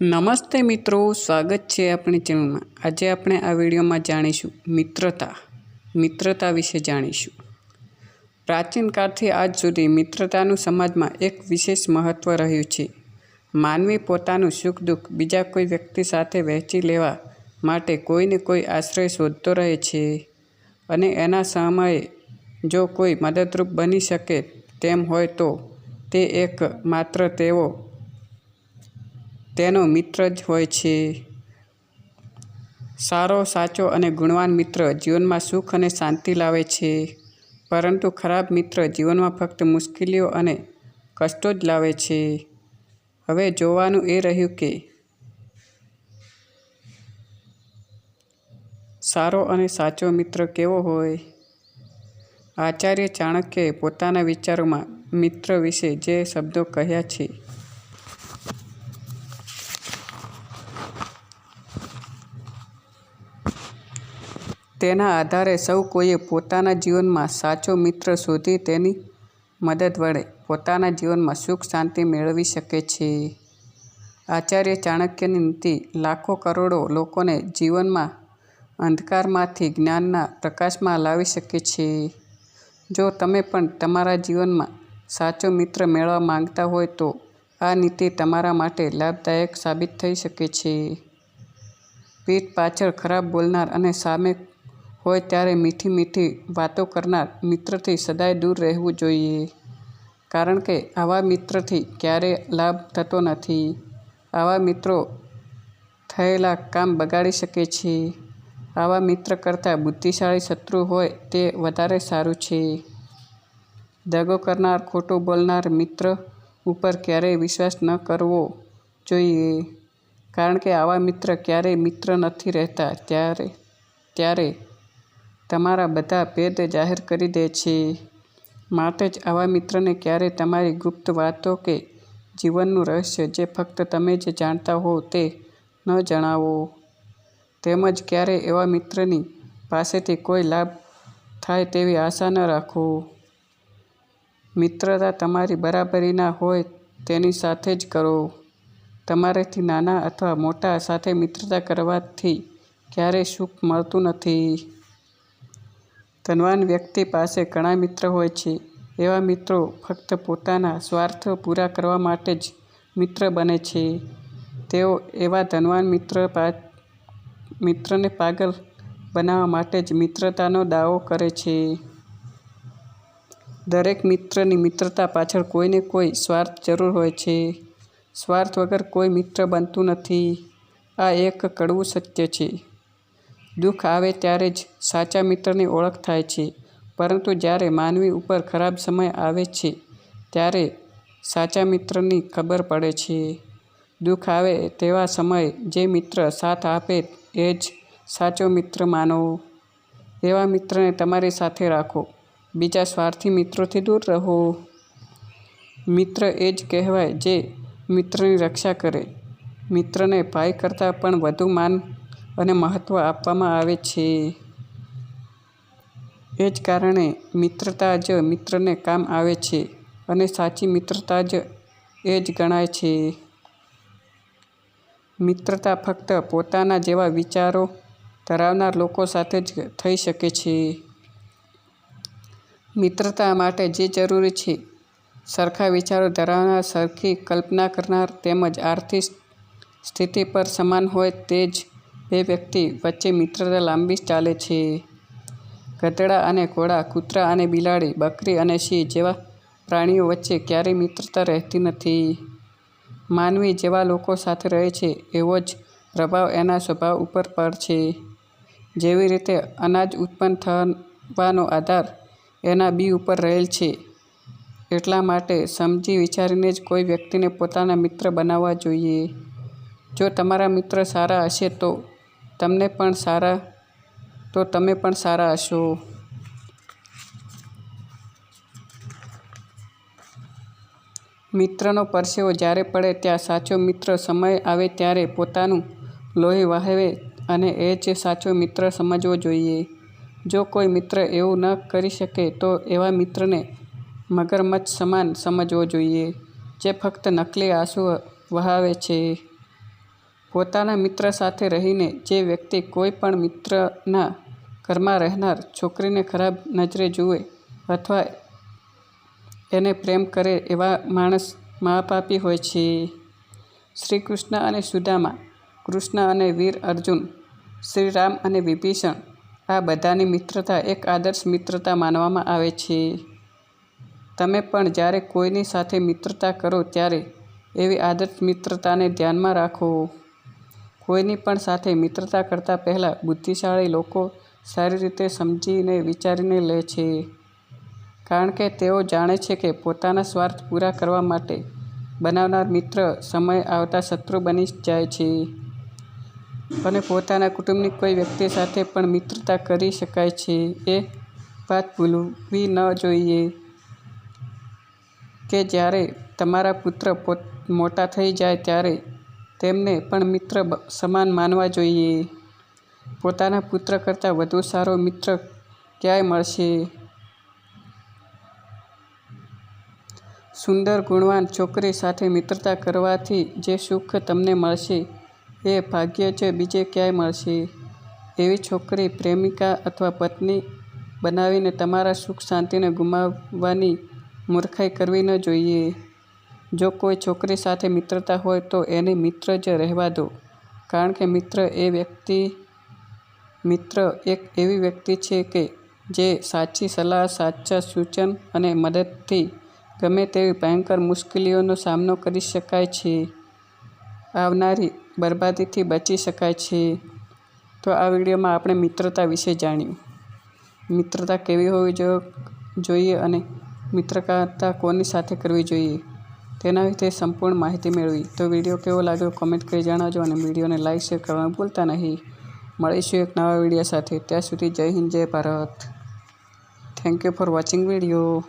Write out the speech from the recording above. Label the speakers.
Speaker 1: નમસ્તે મિત્રો, સ્વાગત છે આપણી ચેનલમાં. આજે આપણે આ વિડીયોમાં જાણીશું મિત્રતા મિત્રતા વિશે જાણીશું. પ્રાચીન કાળથી આજ સુધી મિત્રતાનું સમાજમાં એક વિશેષ મહત્ત્વ રહ્યું છે. માનવી પોતાનું સુખ દુઃખ બીજા કોઈ વ્યક્તિ સાથે વહેંચી લેવા માટે કોઈને કોઈ આશ્રય શોધતો રહે છે અને એના સમયે જો કોઈ મદદરૂપ બની શકે તેમ હોય તો તે એક માત્ર તેઓ તેનો મિત્ર જ હોય છે. સારો, સાચો અને ગુણવાન મિત્ર જીવનમાં સુખ અને શાંતિ લાવે છે. પરંતુ ખરાબ મિત્ર જીવનમાં ફક્ત મુશ્કેલીઓ અને કષ્ટો જ લાવે છે. હવે જોવાનું એ રહ્યું કે સારો અને સાચો મિત્ર કેવો હોય? આચાર્ય ચાણક્યએ પોતાના વિચારોમાં મિત્ર વિશે જે શબ્દો કહ્યા છે તેના આધારે સૌ કોઈએ પોતાના જીવનમાં સાચો મિત્ર શોધી તેની મદદ વડે પોતાના જીવનમાં સુખ શાંતિ મેળવી શકે છે. આચાર્ય ચાણક્યની નીતિ, લાખો કરોડો લોકોને જીવનમાં અંધકારમાંથી જ્ઞાનના પ્રકાશમાં લાવી શકે છે. જો તમે પણ તમારા જીવનમાં સાચો મિત્ર મેળવવા માંગતા હોય તો આ નીતિ તમારા માટે લાભદાયક સાબિત થઈ શકે છે. પીઠ પાછળ ખરાબ બોલનાર અને સામે હોય ત્યારે મીઠી મીઠી વાતો કરનાર મિત્રથી સદાય દૂર રહેવું જોઈએ. કારણ કે આવા મિત્રથી ક્યારેય લાભ થતો નથી. આવા મિત્રો થયેલા કામ બગાડી શકે છે. આવા મિત્ર કરતાં બુદ્ધિશાળી શત્રુ હોય તે વધારે સારું છે. દગો કરનાર, ખોટું બોલનાર મિત્ર ઉપર ક્યારેય વિશ્વાસ ન કરવો જોઈએ. કારણ કે આવા મિત્ર ક્યારેય મિત્ર નથી રહેતા. ત્યારે ત્યારે તમારા બધા ભેદ જાહેર કરી દે છે. માટે જ આવા મિત્રને ક્યારેય તમારી ગુપ્ત વાતો કે જીવનનું રહસ્ય જે ફક્ત તમે જ જાણતા હો તે ન જણાવો. તેમજ ક્યારેય એવા મિત્રની પાસેથી કોઈ લાભ થાય તેવી આશા ન રાખો. મિત્રતા તમારી બરાબરીના હોય તેની સાથે જ કરો. તમારાથી નાના અથવા મોટા સાથે મિત્રતા કરવાથી ક્યારેય સુખ મળતું નથી. ધનવાન વ્યક્તિ પાસે ઘણા મિત્ર હોય છે. એવા મિત્રો ફક્ત પોતાના સ્વાર્થ પૂરા કરવા માટે જ મિત્ર બને છે. તેઓ એવા ધનવાન મિત્ર મિત્રને પાગલ બનાવવા માટે જ મિત્રતાનો દાવો કરે છે. દરેક મિત્રની મિત્રતા પાછળ કોઈને કોઈ સ્વાર્થ જરૂર હોય છે. સ્વાર્થ વગર કોઈ મિત્ર બનતું નથી. આ એક કડવું સત્ય છે. દુઃખ આવે ત્યારે જ સાચા મિત્રની ઓળખ થાય છે. પરંતુ જ્યારે માનવી ઉપર ખરાબ સમય આવે છે, ત્યારે સાચા મિત્રની ખબર પડે છે. દુઃખ આવે તેવા સમયે જે મિત્ર સાથ આપે એ જ સાચો મિત્ર માનો એવા મિત્રને તમારી સાથે રાખો. બીજા સ્વાર્થી મિત્રોથી દૂર રહો. મિત્ર એ જ કહેવાય જે મિત્રની રક્ષા કરે. મિત્રને ભાઈ કરતાં પણ વધુ માન અને મહત્ત્વ આપવામાં આવે છે. એ જ કારણે મિત્રતા જ મિત્રને કામ આવે છે અને સાચી મિત્રતા જ એ જ ગણાય છે. મિત્રતા ફક્ત પોતાના જેવા વિચારો ધરાવનાર લોકો સાથે જ થઈ શકે છે. મિત્રતા માટે જે જરૂરી છે, સરખા વિચારો ધરાવનાર, સરખી કલ્પના કરનાર તેમજ આર્થિક સ્થિતિ પર સમાન હોય તે જ બે વ્યક્તિ વચ્ચે મિત્રતા લાંબી ચાલે છે. ગધેડા અને ઘોડા, કૂતરા અને બિલાડી, બકરી અને સિંહ જેવા પ્રાણીઓ વચ્ચે ક્યારેય મિત્રતા રહેતી નથી. માનવી જેવા લોકો સાથે રહે છે એવો જ પ્રભાવ એના સ્વભાવ ઉપર પડશે જેવી રીતે અનાજ ઉત્પન્ન થવાનો આધાર એના બી ઉપર રહેલ છે. એટલા માટે સમજી વિચારીને જ કોઈ વ્યક્તિને પોતાના મિત્ર બનાવવા જોઈએ. જો તમારા મિત્ર સારા હશે તો તમને પણ સારા, તો તમે પણ સારા હશો. મિત્રનો પરસેવો જ્યારે પડે ત્યાં સાચો મિત્ર સમય આવે ત્યારે પોતાનું લોહી વહાવે અને એ જ સાચો મિત્ર સમજવો જોઈએ. જો કોઈ મિત્ર એવું ન કરી શકે, તો એવા મિત્રને મગરમચ્છ સમાન સમજવો જોઈએ, જે ફક્ત નકલી આંસુ વહાવે છે. પોતાના મિત્ર સાથે રહીને જે વ્યક્તિ કોઈ પણ મિત્રના ઘરમાં રહેનાર છોકરીને ખરાબ નજરે જુએ અથવા એને પ્રેમ કરે એવા માણસ મહાપાપી હોય છે. શ્રી કૃષ્ણ અને સુદામા, કૃષ્ણ અને વીર અર્જુન શ્રી રામ અને વિભીષણ આ બધાની મિત્રતા એક આદર્શ મિત્રતા માનવામાં આવે છે. તમે પણ જ્યારે કોઈની સાથે મિત્રતા કરો ત્યારે એવી આદર્શ મિત્રતાને ધ્યાનમાં રાખો. કોઈની પણ સાથે મિત્રતા કરતાં પહેલાં બુદ્ધિશાળી લોકો સારી રીતે સમજીને વિચારીને લે છે. કારણ કે તેઓ જાણે છે કે પોતાના સ્વાર્થ પૂરા કરવા માટે બનાવનાર મિત્ર સમય આવતા શત્રુ બની જાય છે. અને પોતાના કુટુંબની કોઈ વ્યક્તિ સાથે પણ મિત્રતા કરી શકાય છે. એ વાત ભૂલવી ન જોઈએ કે જ્યારે તમારા પુત્ર પોત, મોટા થઈ જાય ત્યારે તેમને પણ મિત્ર સમાન માનવા જોઈએ. પોતાના પુત્ર કરતાં વધુ સારો મિત્ર ક્યાંય મળશે? સુંદર ગુણવાન છોકરી સાથે મિત્રતા કરવાથી જે સુખ તમને મળશે, એ ભાગ્ય જ બીજે ક્યાંય મળશે. એવી છોકરી પ્રેમિકા અથવા પત્ની બનાવીને તમારા સુખ શાંતિને ગુમાવવાની મૂર્ખાઈ કરવી ન જોઈએ. જો કોઈ છોકરી સાથે મિત્રતા હોય તો એને મિત્ર જ રહેવા દો. કારણ કે મિત્ર એ વ્યક્તિ, મિત્ર એક એવી વ્યક્તિ છે કે જે સાચી સલાહ, સાચા સૂચન અને મદદથી ગમે તેવી ભયંકર મુશ્કેલીઓનો સામનો કરી શકાય છે. આવનારી બરબાદીથી બચી શકાય છે. તો આ વિડીયોમાં આપણે મિત્રતા વિશે જાણ્યું. મિત્રતા કેવી હોવી જોઈએ અને મિત્રતા કોની સાથે કરવી જોઈએ? તેના વિશે સંપૂર્ણ માહિતી મેળવી. તો વીડિયો કેવો લાગ્યો કોમેન્ટ કરી જણાવજો અને વિડીયોને લાઇક શેર કરવાનું ભૂલતા નહીં. મળીશું એક નવા વીડિયો સાથે. ત્યાં સુધી જય હિન્દ, જય Bharat. Thank you for watching video